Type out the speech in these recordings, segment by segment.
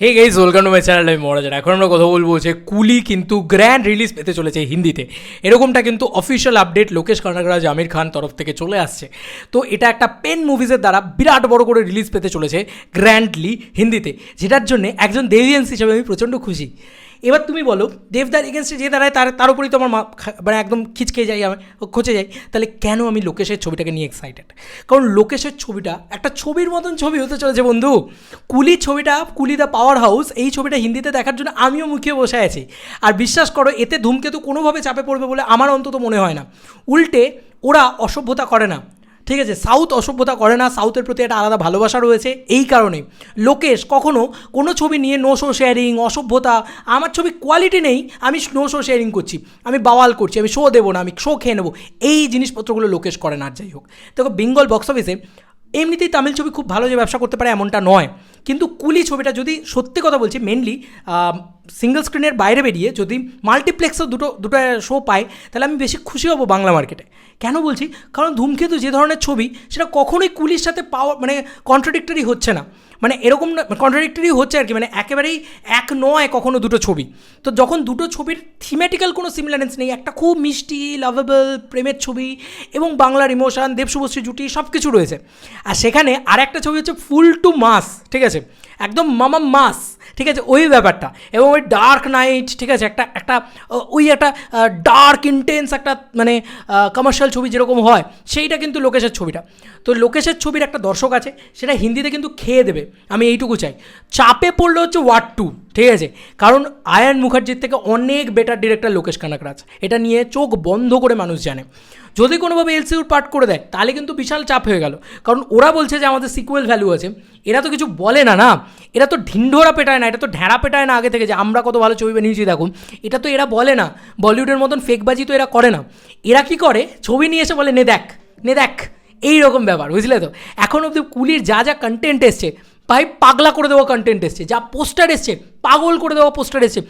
Hey guys welcome to my channel আমি মহারাজার এখন আমরা কথা বলব যে কুলি কিন্তু গ্র্যান্ড রিলিজ পেতে চলেছে হিন্দিতে। এরকমটা কিন্তু অফিসিয়াল আপডেট লোকেশ কর্ণাগরাজ আমির খান তরফ থেকে চলে আসছে। তো এটা একটা পেন মুভিজের দ্বারা বিরাট বড় করে রিলিজ পেতে চলেছে গ্র্যান্ডলি হিন্দিতে। যেটার জন্য একজন দেভিয়েন্স হিসেবে আমি প্রচণ্ড খুশি। এবার তুমি বলো, দেবদার এগেনস্টে যে দাঁড়ায়, তার তার উপরেই তো আমার মা- খা- মানে একদম খিচকে যাই আমি খচে যাই তাহলে কেন আমি লোকেশের ছবিটাকে নিয়ে এক্সাইটেড কারণ লোকেশের ছবিটা, একটা ছবির মতন ছবি হতে চলেছে বন্ধু। কুলি ছবিটা, কুলি দ্য পাওয়ার হাউস এই ছবিটা হিন্দিতে দেখার জন্য আমিও মুখিয়ে বসে আছি। আর বিশ্বাস করো, এতে ধূমকেতু কোনোভাবে চাপে পড়বে বলে আমার অন্তত মনে হয় না। উল্টে ওরা অসভ্যতা করে না। ঠিক আছে, সাউথ অসভ্যতা করে না, সাউথের প্রতি একটা আলাদা ভালোবাসা রয়েছে, এই কারণে লোকেশ, কখনো কোনো ছবি নিয়ে নো শো শেয়ারিং অসভ্যতা, আমার ছবি কোয়ালিটি নেই, আমি নো শো শেয়ারিং করছি, আমি বাওয়াল করছি, আমি শো দেবো না, আমি শো খেয়ে নেব, এই জিনিসপত্রগুলো লোকেশ করে না, যাই হোক। দেখো, বেঙ্গল বক্স অফিসে এমনিতেই তামিল ছবি খুব ভালো যে ব্যবসা করতে পারে এমনটা নয়। কিন্তু কুলি ছবিটা যদি সত্যি কথা বলছি মেনলি সিঙ্গেল স্ক্রিনের বাইরে বেরিয়ে যদি মাল্টিপ্লেক্সও দুটো দুটো শো পায়, তাহলে আমি বেশি খুশি হব বাংলা মার্কেটে কেন বলছি? কারণ ধূমকেতু যে ধরনের ছবি, সেটা কখনোই কুলির সাথে পাওয়া মানে কন্ট্রাডিক্টরি হচ্ছে না। মানে এরকম কন্ট্রাডিক্টরি হচ্ছে আর কি মানে একেবারেই এক নয় কখনো দুটো ছবি। তো যখন দুটো ছবির থিমেটিক্যাল কোনো সিমিলারেন্স নেই, একটা খুব মিষ্টি লাভেবল প্রেমের ছবি এবং বাংলার ইমোশন দেবশুভশ্রী জুটি সব কিছু রয়েছে। আর সেখানে আর একটা ছবি হচ্ছে ফুল টু মাস, ঠিক আছে? একদম মামা মাস। ঠিক আছে? ওই ব্যাপারটা। এবং ওই ডার্ক নাইট ঠিক আছে? একটা একটা ওই একটা ডার্ক ইন্টেন্স একটা মানে কমার্শিয়াল ছবি যেরকম হয়, সেইটা কিন্তু লোকেশের ছবিটা। তো লোকেশের ছবির একটা দর্শক আছে, সেটা হিন্দিতে কিন্তু খেয়ে দেবে। আমি এইটুকু চাই। চাপে পড়লে হচ্ছে ওয়ার্ড টু ঠিক আছে? কারণ আয়ান মুখার্জির থেকে অনেক বেটার ডিরেক্টর লোকেশ কানাকরাজ। এটা নিয়ে চোখ বন্ধ করে মানুষ জানে। যদি কোনোভাবে এলসিউর পার্ট করে দেয়, তাহলে কিন্তু বিশাল চাপ হয়ে গেল। কারণ ওরা বলছে যে আমাদের সিকুয়েল ভ্যালু আছে। এরা তো কিছু বলে না না? এরা তো ঢিন্ডোরা পেটায় না এটা তো ঢেঁড়া পেটায় না আগে থেকে যে আমরা কত ভালো ছবি বানিয়েছি, দেখুন। এটা তো এরা বলে না। বলিউডের মতন ফেকবাজি তো এরা করে না। এরা কি করে? ছবি নিয়ে এসে বলে, নে দেখ নে দেখ। এই রকম ব্যাপার, বুঝলে তো? এখন অব্দি কুলির যা যা কন্টেন্ট এসছে, ভাই পাগলা করে দেওয়া কন্টেন্ট এসছে, যা পোস্টার এসছে পাগল করে দেওয়া পোস্টার এসছে।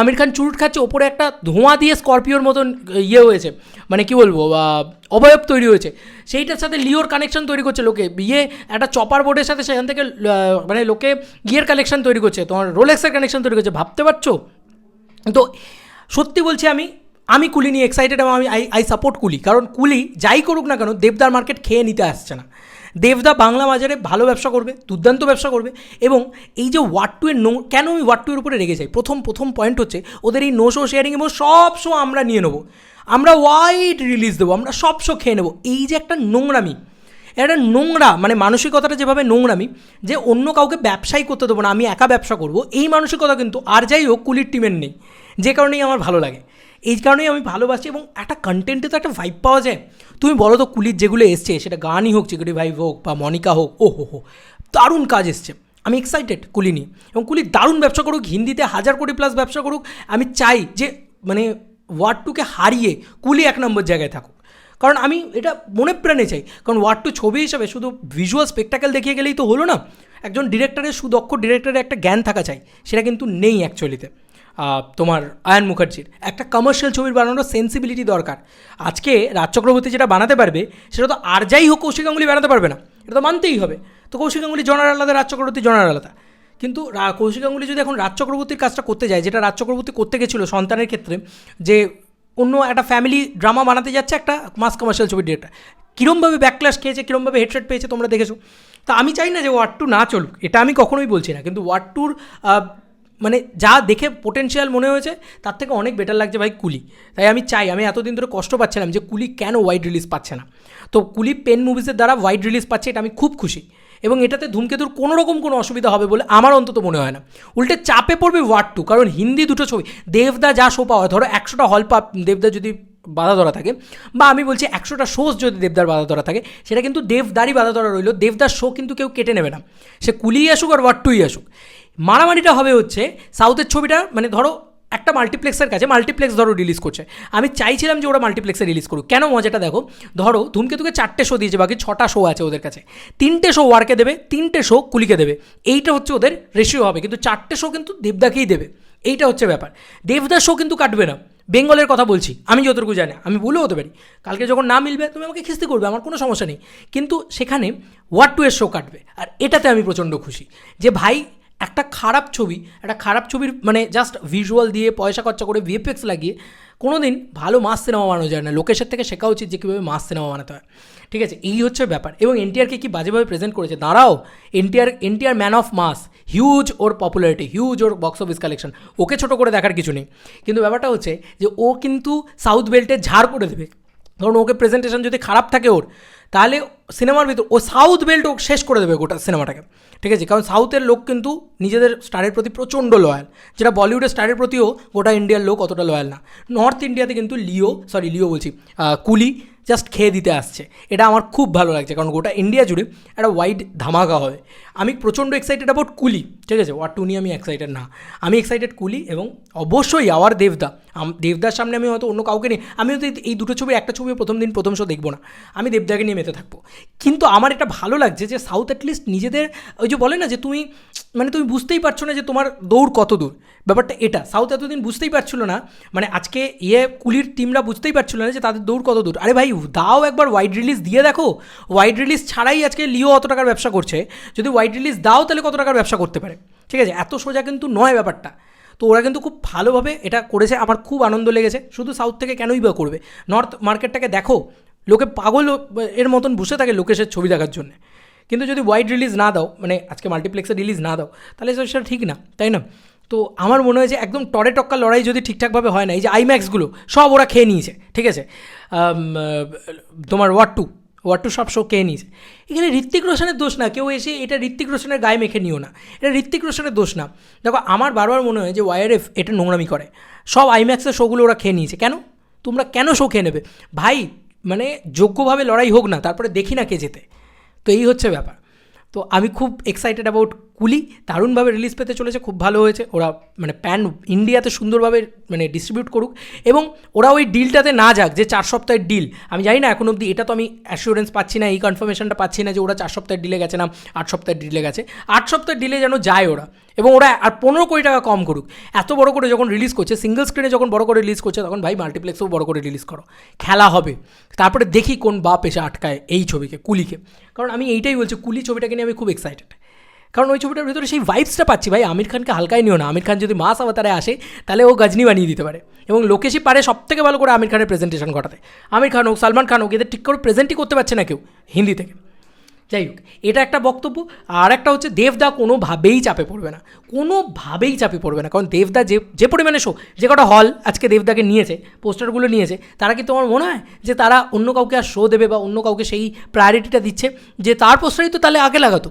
আমির খান চুরুট খাচ্ছে, ওপরে একটা ধোঁয়া দিয়ে স্করপিওর মতন ইয়ে হয়েছে। মানে কি বলব অবয়ব তৈরি হয়েছে। সেইটার সাথে লিওর কানেকশন তৈরি করছে লোকে। ইয়ে একটা চপার বোর্ডের সাথে সেখান থেকে মানে লোকে ইয়ের কালেকশন তৈরি করছে। তোমার রোলেক্সের কানেকশন তৈরি করছে। ভাবতে পারছ? তো সত্যি বলছি আমি আমি কুলি নিয়ে এক্সাইটেড এবং আমি আই আই সাপোর্ট কুলি। কারণ কুলি যাই করুক না কেন, দেবদার মার্কেট খেয়ে নিতে আসছে না। দেবদা বাংলা বাজারে ভালো ব্যবসা করবে, দুর্দান্ত ব্যবসা করবে এবং এই যে ওয়াট টু এর নো, কেন আমি ওয়াট টু এর উপরে রেগে যাই? প্রথম প্রথম পয়েন্ট হচ্ছে ওদের এই নো শো শেয়ারিং এবং সব শো আমরা নিয়ে নেব। আমরা ওয়াইড রিলিজ দেবো, আমরা সব শো খেয়ে নেব। এই যে একটা নোংরামি, একটা নোংরা মানে মানসিকতাটা যেভাবে নোংরামি, যে অন্য কাউকে ব্যবসাই করতে দেবো না, আমি একা ব্যবসা করব, এই মানসিকতা কিন্তু আর যাই হোক কুলির টিমের নেই। যে কারণেই আমার ভালো লাগে। এই কারণেই আমি ভালোবাসি এবং একটা কন্টেন্টে তো একটা ভাইব পাওয়া যায়। তুমি বলো তো, কুলির যেগুলো এসছে, সেটা গানই হোক চিকটি ভাইব হোক বা মনিকা হোক ও হো হো, দারুণ কাজ এসছে। আমি এক্সাইটেড কুলি নিয়ে। এবং কুলি দারুণ ব্যবসা করুক, হিন্দিতে হাজার কোটি প্লাস ব্যবসা করুক, আমি চাই যে মানে ওয়ার্ড টুকে হারিয়ে কুলি এক নম্বর জায়গায় থাকুক। কারণ আমি এটা মনে প্রাণে চাই। কারণ ওয়ার্ড টু ছবি হিসাবে শুধু ভিজুয়াল স্পেকটাকেল দেখিয়ে গেলেই তো হলো না। একজন ডিরেক্টরের সুদক্ষ ডিরেক্টরের একটা জ্ঞান থাকা চাই, সেটা কিন্তু নেই অ্যাকচুয়ালিতে তোমার আয়ন মুখার্জির। একটা কমার্শিয়াল ছবির বানানোর সেন্সিবিলিটি দরকার। আজকে রাজ চক্রবর্তী যেটা বানাতে পারবে, সেটা তো আর যাই হোক কৌশিক গাঙ্গুলি বানাতে পারবে না। এটা তো মানতেই হবে। তো কৌশিক গাঙ্গুলি জনার আলাদা, রাজ চক্রবর্তী জনার আলাদা। কিন্তু কৌশিক গাঙ্গুলি যদি এখন রাজ চক্রবর্তীর কাজটা করতে যায়, যেটা রাজ চক্রবর্তী করতে গেছিল সন্তানের ক্ষেত্রে, যে অন্য একটা ফ্যামিলি ড্রামা বানাতে যাচ্ছে একটা মাস কমার্শিয়াল ছবির ডিরেক্টর কীরমভাবে ব্যাকক্লাস খেয়েছে, কীরমভাবে হেডসেট পেয়েছে তোমরা দেখেছ? তা আমি চাই না যে ওয়ার্ড টু না চলুক। এটা আমি কখনোই বলছি না। কিন্তু ওয়ার্ড টুর মানে যা দেখে পোটেনশিয়াল মনে হয়েছে, তার থেকে অনেক বেটার লাগছে ভাই কুলি। তাই আমি চাই, আমি এতদিন ধরে কষ্ট পাচ্ছিলাম যে কুলি কেন ওয়াইড রিলিজ পাচ্ছে না। তো কুলি পেন মুভিসের দ্বারা ওয়াইড রিলিজ পাচ্ছে, এটা আমি খুব খুশি। এবং এটাতে ধূমকেতুর কোনো রকম কোনো অসুবিধা হবে বলে আমার অন্তত মনে হয় না। উল্টে চাপে পড়বে ওয়ার্ড টু কারণ হিন্দি দুটো ছবি, দেবদা যা শো পাওয়া, ধরো একশোটা হল পা দেবদা যদি বাধা ধরা থাকে, বা আমি বলছি একশোটা শোজ যদি দেবদার বাধা ধরা থাকে, সেটা কিন্তু দেবদারই বাধা ধরা রইল, দেবদার শো কিন্তু কেউ কেটে নেবে না। সে কুলিই আসুক আর ওয়ার্ড টুই আসুক। মারামারিটা হবে হচ্ছে সাউথের ছবিটা মানে ধরো একটা মাল্টিপ্লেক্সের কাছে মাল্টিপ্লেক্স ধরো রিলিজ করছে। আমি চাইছিলাম যে ওরা মাল্টিপ্লেক্সে রিলিজ করুক। কেন মজাটা দেখো? ধরো ধূমকেতুকে চারটে শো দিয়েছে, বাকি ছটা শো আছে ওদের কাছে। তিনটে শো ওয়ার্কে দেবে, তিনটে শো কুলিকে দেবে। এইটা হচ্ছে ওদের রেশিও হবে, কিন্তু চারটে শো কিন্তু দেবদাকেই দেবে। এইটা হচ্ছে ব্যাপার। দেবদার শো কিন্তু কাটবে না। বেঙ্গলের কথা বলছি, আমি যতটুকু জানি, আমি ভুলেও হতে পারি। কালকে যখন না মিলবে, তুমি আমাকে খিস্তি করবে, আমার কোনো সমস্যা নেই। কিন্তু সেখানে ওয়ার্ড টু এর শো কাটবে। আর এটাতে আমি প্রচণ্ড খুশি যে ভাই একটা খারাপ ছবি, একটা খারাপ ছবির মানে জাস্ট ভিজুয়াল দিয়ে, পয়সা খরচা করে ভিএফএক্স লাগিয়ে কোনো দিন ভালো মাস সিনেমা বানানো যায় না। লোকেশের থেকে শেখা উচিত যে কীভাবে মাস সিনেমা বানাতে হয়। ঠিক আছে, এই হচ্ছে ব্যাপার। এবং এনটিআরকে কি বাজেভাবে প্রেজেন্ট করেছে? দাঁড়াও, NTR NTR man of mass huge or popularity huge ওর বক্স অফিস কালেকশন ওকে ছোটো করে দেখার কিছু নেই। কিন্তু ব্যাপারটা হচ্ছে যে ও কিন্তু সাউথ বেল্টে ঝাড় করে দেবে। ধরুন ওকে প্রেজেন্টেশন যদি খারাপ থাকে ওর তাহলে সিনেমার ভিতর, ও সাউথ বেল্ট ও শেষ করে দেবে গোটা সিনেমাটাকে। ঠিক আছে? কারণ সাউথের লোক কিন্তু নিজেদের স্টারের প্রতি প্রচণ্ড লয়াল যেটা বলিউডের স্টারের প্রতিও গোটা ইন্ডিয়ার লোক অতটা লয়াল না। নর্থ ইন্ডিয়াতে কিন্তু লিও সরি লিও বলছি কুলি জাস্ট খেয়ে দিতে আসছে। এটা আমার খুব ভালো লাগছে, কারণ গোটা ইন্ডিয়া জুড়ে একটা ওয়াইড ধামাকা হবে আমি প্রচণ্ড এক্সাইটেড অ্যাবাউট কুলি, ঠিক আছে? টু নিয়ে আমি এক্সাইটেড না। আমি এক্সাইটেড কুলি এবং অবশ্যই আওয়ার দেবদা। দেবদার সামনে আমি হয়তো অন্য কাউকে নিয়ে আমি হয়তো এই- এই দুটো ছবি, একটা ছবি প্রথম দিন প্রথম শো দেখব না। আমি দেবদাকে নিয়ে মেতে থাকব। কিন্তু আমার এটা ভালো লাগছে যে সাউথ অ্যাটলিস্ট নিজেদের, ওই যে বলে না যে তুমি মানে তুমি বুঝতেই পারছ না যে তোমার দৌড় কত দূর। ব্যাপারটা এটা সাউথ এতদিন বুঝতেই পারছিল না মানে আজকে ইয়ে কুলির টিমরা বুঝতেই পারছিল না যে তাদের দৌড় কত দূর। আরে ভাই, দাও একবার ওয়াইড রিলিজ দিয়ে দেখো। ওয়াইড রিলিজ ছাড়াই আজকে লিও অত টাকার ব্যবসা করছে। যদি ওয়াইড রিলিজ দাও তাহলে কত টাকার ব্যবসা করতে পারে? ঠিক আছে, এত সোজা কিন্তু নয় ব্যাপারটা। তো ওরা কিন্তু খুব ভালোভাবে এটা করেছে, আমার খুব আনন্দ লেগেছে। শুধু সাউথ থেকে কেনই বা করবে? নর্থ মার্কেটটাকে দেখো লোকে পাগল এর মতন বসে থাকে লোকেশের ছবি দেখার জন্য। কিন্তু যদি ওয়াইড রিলিজ না দাও মানে আজকে মাল্টিপ্লেক্সে রিলিজ না দাও, তাহলে সেটা ঠিক না, তাই না? তো আমার মনে হয় যে একদম টরে টক্কা লড়াই যদি ঠিকঠাকভাবে হয় না, এই যে আইম্যাক্সগুলো সব ওরা খেয়ে নিয়েছে, ঠিক আছে? তোমার ওয়ার টু ওয়ার টু সব শো খেয়ে নিয়েছে। এখানে ঋত্বিক রোশনের দোষ না, কেউ এসে এটা ঋত্বিক রোশনের গায়ে মেখে নিও না, এটা ঋত্বিক রোশনের দোষ না। দেখো, আমার বারবার মনে হয় যে ওয়াইআরএফ এটা নোংরামি করে, সব আইম্যাক্সের শোগুলো ওরা খেয়ে নিয়েছে, কেন? তোমরা কেন শো খেয়ে নেবে? ভাই মানে যোগ্যভাবে লড়াই হোক না তারপরে দেখি না কে যেতে তো এই হচ্ছে ব্যাপার। তো আমি খুব এক্সাইটেড অ্যাবাউট কুলি। দারুণভাবে রিলিজ পেতে চলেছে, খুব ভালো হয়েছে। ওরা মানে প্যান ইন্ডিয়াতে সুন্দরভাবে মানে ডিস্ট্রিবিউট করুক। এবং ওরা ওই ডিলটাতে না যাক, যে চার সপ্তাহের ডিল আমি জানি না এখন অবধি, এটা তো আমি অ্যাসিওরেন্স পাচ্ছি না, এই কনফার্মেশনটা পাচ্ছি না যে ওরা চার সপ্তাহের ডিলে গেছে না, আট সপ্তাহের ডিলে গেছে। আট সপ্তাহের ডিলে যেন যায় ওরা। এবং ওরা আর পনেরো কোটি টাকা কম করুক। এত বড় করে যখন রিলিজ করছে সিঙ্গেল স্ক্রিনে যখন বড় করে রিলিজ করছে, তখন ভাই মাল্টিপ্লেক্সেও বড় করে রিলিজ করো। খেলা হবে। তারপরে দেখি কোন বাপ এসে আটকায় এই ছবিকে, কুলিকে। কারণ আমি এইটাই বলছি, কুলি ছবিটাকে নিয়ে আমি খুব এক্সাইটেড কারণ ওই ছবিটার ভিতরে সেই ভাইবসটা পাচ্ছি, ভাই, আমির খানকে হালকাই নিও না। আমির খান যদি মাস আবতারে আসে, তাহলে ও গজনি বানিয়ে দিতে পারে। এবং লোকেশই পারে সব থেকে ভালো করে আমির খানের প্রেজেন্টেশন ঘটাতে। আমির খান হোক, সালমান খান হোক, এদের ঠিক করে প্রেজেন্টই করতে পারছে না কেউ, হিন্দি থেকে। যাই হোক, এটা একটা বক্তব্য, আর একটা হচ্ছে দেবদা কোনোভাবেই চাপে পড়বে না। কোনোভাবেই চাপে পড়বে না, কারণ দেবদা যে যে পরিমাণে শো যে কটা হল আজকে দেবদাকে নিয়েছে, পোস্টারগুলো নিয়েছে, তারা কি তোমার মনে হয় যে তারা অন্য কাউকে আর শো দেবে বা অন্য কাউকে সেই প্রায়োরিটিটা দিচ্ছে? যে তার পোস্টারই তো তাহলে আগে লাগাতো।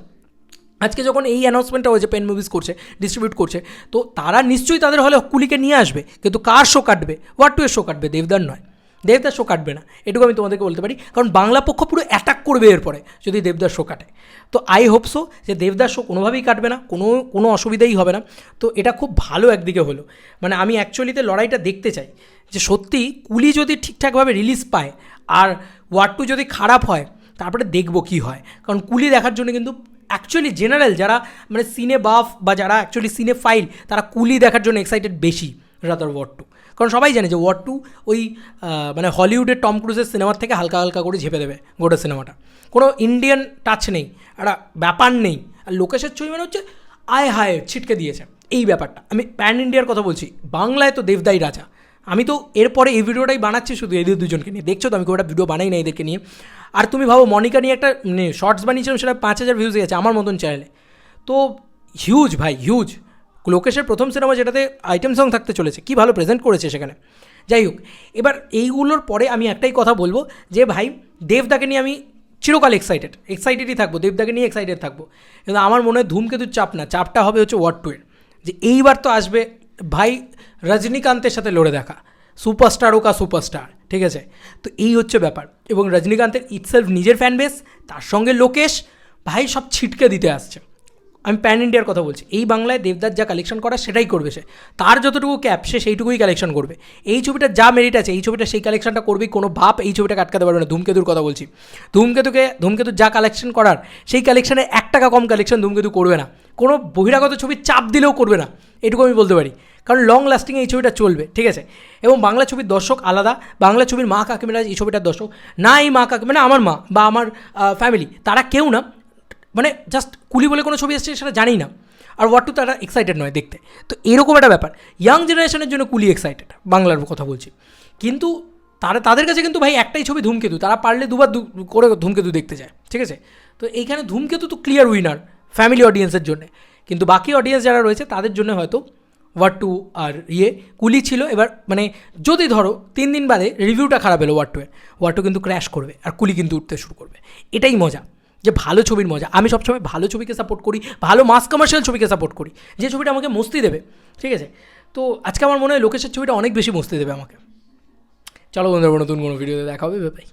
আজকে যখন এই অ্যানাউন্সমেন্টটা হয়েছে পেন মুভিজ করছে ডিস্ট্রিবিউট করছে, তো তারা নিশ্চয়ই তাদের হলে কুলিকে নিয়ে আসবে, কিন্তু কার শো কাটবে? ওয়াট টু এর শো কাটবে? দেবদার নয়। দেবদার শো কাটবে না। এটুকু আমি তোমাদেরকে বলতে পারি। কারণ বাংলা পক্ষ পুরো অ্যাটাক করবে এরপরে, যদি দেবদার শো কাটে। তো আই হোপ সো যে দেবদার শো কোনোভাবেই কাটবে না, কোনো কোনো অসুবিধাই হবে না। তো এটা খুব ভালো একদিকে হলো। মানে আমি অ্যাকচুয়ালিতে লড়াইটা দেখতে চাই। যে সত্যি কুলি যদি ঠিকঠাকভাবে রিলিজ পায়, আর ওয়ার টু যদি খারাপ হয়, তারপরে দেখব কী হয়। কারণ কুলি দেখার জন্য কিন্তু অ্যাকচুয়ালি জেনারেল যারা মানে সিনে বাফ বা যারা অ্যাকচুয়ালি সিনে ফাইল তারা কুলি দেখার জন্য এক্সাইটেড বেশি। রাদার ওয়ার টু কারণ সবাই জানে যে ওয়ার টু ওই মানে হলিউডের টম ক্রুজের সিনেমার থেকে হালকা হালকা করে ঝেপে দেবে গোটা সিনেমাটা কোনো ইন্ডিয়ান টাচ নেই, একটা ব্যাপার নেই। আর লোকেশের ছবি মানে হচ্ছে আয় হায় ছিটকে দিয়েছে। এই ব্যাপারটা। আমি প্যান ইন্ডিয়ার কথা বলছি। বাংলায় তো দেবদাই রাজা। আমি তো এরপরে এই ভিডিওটাই বানাচ্ছি শুধু এদের দুজনকে নিয়ে। দেখছ তো, আমি খুব একটা ভিডিও বানাই না এদেরকে নিয়ে। আর তুমি ভাবো, মনিকা নিয়ে একটা শর্টস বানিয়েছিলাম, সেটা পাঁচ হাজার ভিউজ গেছে আমার মতন চ্যানেলে তো হিউজ ভাই হিউজ লোকেশের প্রথম সিনেমা যেটাতে আইটেম সং থাকতে চলেছে, কি ভালো প্রেজেন্ট করেছে সেখানে। যাই হোক, এবার এইগুলোর পরে আমি একটাই কথা বলব যে ভাই, দেবদাকে নিয়ে আমি চিরকাল এক্সাইটেড এক্সাইটেডই থাকব, দেবদাকে নিয়ে এক্সাইটেড থাকব। কিন্তু আমার মনে হয় ধূমকেতুর চাপ না, চাপটা হবে হচ্ছে ওয়ার্ড টু এর যে এইবার তো আসবে ভাই রজনীকান্তের সাথে লড়ে দেখা সুপারস্টারও কা সুপারস্টার ঠিক আছে? তো এই হচ্ছে ব্যাপার। এবং রজনীকান্তের ইটসেলফ নিজের ফ্যান বেস তার সঙ্গে লোকেশ, ভাই সব ছিটকে দিতে আসছে। আমি প্যান ইন্ডিয়ার কথা বলছি। এই বাংলায় দেবদাস যা কালেকশন করা সেটাই করবে সে। তার যতটুকু ক্যাপ সে সেইটুকুই কালেকশন করবে। এই ছবিটার যা মেরিট আছে, এই ছবিটা সেই কালেকশনটা করবেই। কোনো ভাব এই ছবিটাকে আটকাতে পারবে না। ধূমকেতুর কথা বলছি। ধূমকেতুকে, ধূমকেতুর যা কালেকশন করার, সেই কালেকশনে এক টাকা কম কালেকশন ধূমকেতু করবে না। কোনো বহিরাগত ছবি চাপ দিলেও করবে না। এটুকু আমি বলতে পারি। কারণ লং লাস্টিং এই ছবিটা চলবে, ঠিক আছে? এবং বাংলা ছবির দর্শক আলাদা। বাংলা ছবির মা কাকিমারা এই ছবিটার দর্শক। না এই মা কাকি মানে আমার মা বা আমার ফ্যামিলি তারা কেউ না। মানে জাস্ট কুলি বলে কোনো ছবি এসছে সেটা জানি না। আর ওয়ার টু তারা এক্সাইটেড নয় দেখতে। তো এরকম একটা ব্যাপার। ইয়াং জেনারেশনের জন্য কুলি এক্সাইটেড বাংলার কথা বলছি। কিন্তু তারা তাদের কাছে কিন্তু ভাই একটাই ছবি ধূমকেতু। তারা পারলে দুবার করে ধূমকেতু দেখতে যায়, ঠিক আছে? তো এইখানে ধূমকেতু তো ক্লিয়ার উইনার ফ্যামিলি অডিয়েন্সের জন্য। কিন্তু বাকি অডিয়েন্স যারা রয়েছে, তাদের জন্য হয়তো ওয়ার টু আর ইয়ে কুলি ছিল। এবার মানে যদি ধরো তিন দিন বাদে রিভিউটা খারাপ এলো ওয়ার টু এর। ওয়ার টু কিন্তু ক্র্যাশ করবে, আর কুলি কিন্তু উঠতে শুরু করবে। এটাই মজা। যে ভালো ছবির মজা। আমি সবসময় ভালো ছবিকে সাপোর্ট করি, ভালো মাস কমার্শিয়াল ছবিকে সাপোর্ট করি। যে ছবিটা আমাকে মস্তি দেবে, ঠিক আছে? তো আজকে আমার মনে হয় লোকেশের ছবিটা অনেক বেশি মস্তি দেবে আমাকে। চলো বন্ধুরা, নতুন কোনো ভিডিওতে দেখা হবে ভাই